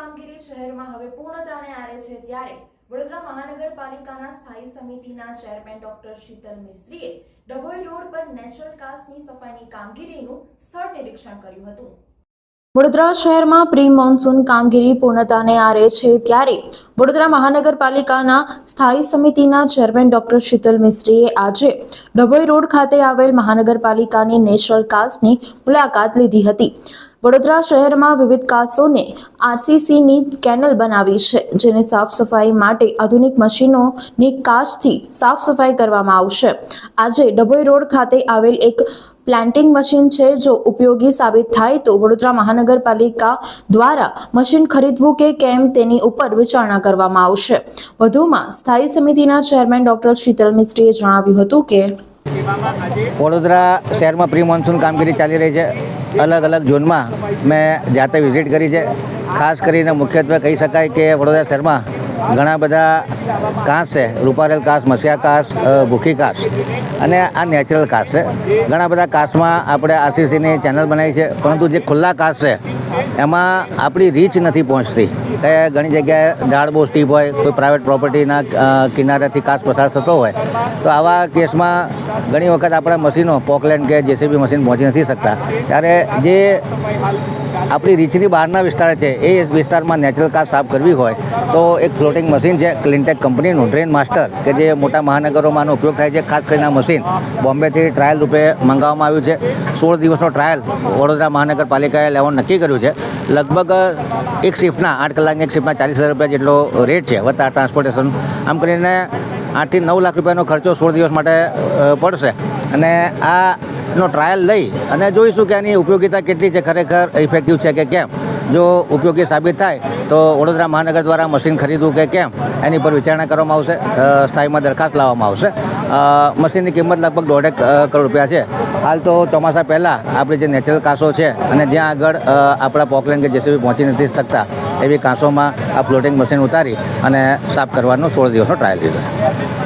કામગીરી શહેરમાં હવે પૂર્ણતાને આરે છે ત્યારે વડોદરા મહાનગરપાલિકાના સ્થાયી સમિતિના ચેરમેન ડોક્ટર શીતલ મિસ્ત્રીએ ડભોઈ રોડ પર નેચરલ કાસ્ટની સફાઈની કામગીરીનું સ્થળ નિરીક્ષણ કર્યું હતું. વડોદરા શહેરમાં પ્રી મોન્સૂન કામગીરી પૂર્ણતાને આરે છે ત્યારે વડોદરા મહાનગરપાલિકાના સ્થાયી સમિતિના ચેરમેન ડોક્ટર શીતલ મિસ્ત્રીએ આજે ડભોઈ રોડ ખાતે આવેલ મહાનગરપાલિકાની નેશનલ કાસ્ટની મુલાકાત લીધી હતી. વડોદરા શહેરમાં વિવિધ કાસોને આરસીસીની કેનલ બનાવી છે, જેને સાફ સફાઈ માટે આધુનિક મશીનોની કાચથી સાફ સફાઈ કરવામાં આવશે. આજે ડભોઈ રોડ ખાતે આવેલ એક પ્લાન્ટિંગ મશીન છે જો ઉપયોગી સાબિત થાય તો વડોદરા મહાનગરપાલિકા દ્વારા મશીન ખરીદવું કે કેમ તેની ઉપર વિચારણા કરવામાં આવશે. વધુમાં સ્થાયી સમિતિના ચેરમેન ડોક્ટર શીતલ મિસ્ત્રીએ જણાવ્યું હતું કે વડોદરા શહેરમાં પ્રી મોન્સૂન કામગીરી ચાલી રહી છે. અલગ અલગ ઝોનમાં મેં જાતે વિઝિટ કરી છે. ખાસ કરીને મુખ્યત્વે કહી શકાય કે વડોદરા શહેરમાં ઘણા બધા કાંસ છે. રૂપારેલ કાંસ મસિયા કાંસ ભૂખી કાંસ અને આ નેચરલ કાંસ છે. ઘણા બધા કાંસમાં આપણે આરસીસીની ચેનલ બનાવી છે. પરંતુ જે ખુલ્લા કાંસ છે, એમાં આપણી રીચ નથી પહોંચતી. કે ઘણી જગ્યાએ ઝાડ બહુ સ્ટીપ હોય, કોઈ પ્રાઇવેટ પ્રોપર્ટીના કિનારેથી કાંસ પસાર થતો હોય, તો આવા કેસમાં ઘણી વખત આપણા મશીનો પોકલેન્ડ કે જેસીબી મશીન પહોંચી નથી શકતા. ત્યારે જે આપણી રીચની બહારના વિસ્તાર છે, એ વિસ્તારમાં નેચરલ કાંસ સાફ કરવી હોય, તો એક ફ્લોટિંગ મશીન છે ક્લિનટેક કંપનીનું ડ્રેન માસ્ટર કે જે મોટા મહાનગરોમાંનો ઉપયોગ થાય છે, ખાસ કરીને આ મશીન બોમ્બેથી ટ્રાયલ રૂપે મંગાવવામાં આવ્યું છે. સોળ દિવસનો ટ્રાયલ વડોદરા મહાનગરપાલિકાએ લેવાનું નક્કી કર્યું છે. લગભગ એક શિફ્ટના આઠ કલાકની એક શિફ્ટના ચાલીસ હજાર રૂપિયા જેટલો રેટ છે, વત્તા ટ્રાન્સપોર્ટેશન આમ કરીને આઠથી નવ લાખ રૂપિયાનો ખર્ચો સોળ દિવસ માટે પડશે. અને આ નો ટ્રાયલ લઈ અને જોઈશું કે આની ઉપયોગિતા કેટલી છે, ખરેખર ઇફેક્ટિવ છે કે કેમ. જો ઉપયોગી સાબિત થાય તો વડોદરા મહાનગર દ્વારા મશીન ખરીદવું કે કેમ, એની પર વિચારણા કરવામાં આવશે સ્થાયીમાં દરખાસ્ત લાવવામાં આવશે. મશીનની કિંમત લગભગ દોઢેક કરોડ રૂપિયા છે. હાલ તો ચોમાસા પહેલાં આપણે જે નેચરલ કાંસો છે અને જ્યાં આગળ આપણા પોકલેન કે જેસીબી પહોંચી નથી શકતા, એવી કાંસોમાં આ ફ્લોટિંગ મશીન ઉતારી અને સાફ કરવાનો સોળ દિવસનો ટ્રાયલ લીધો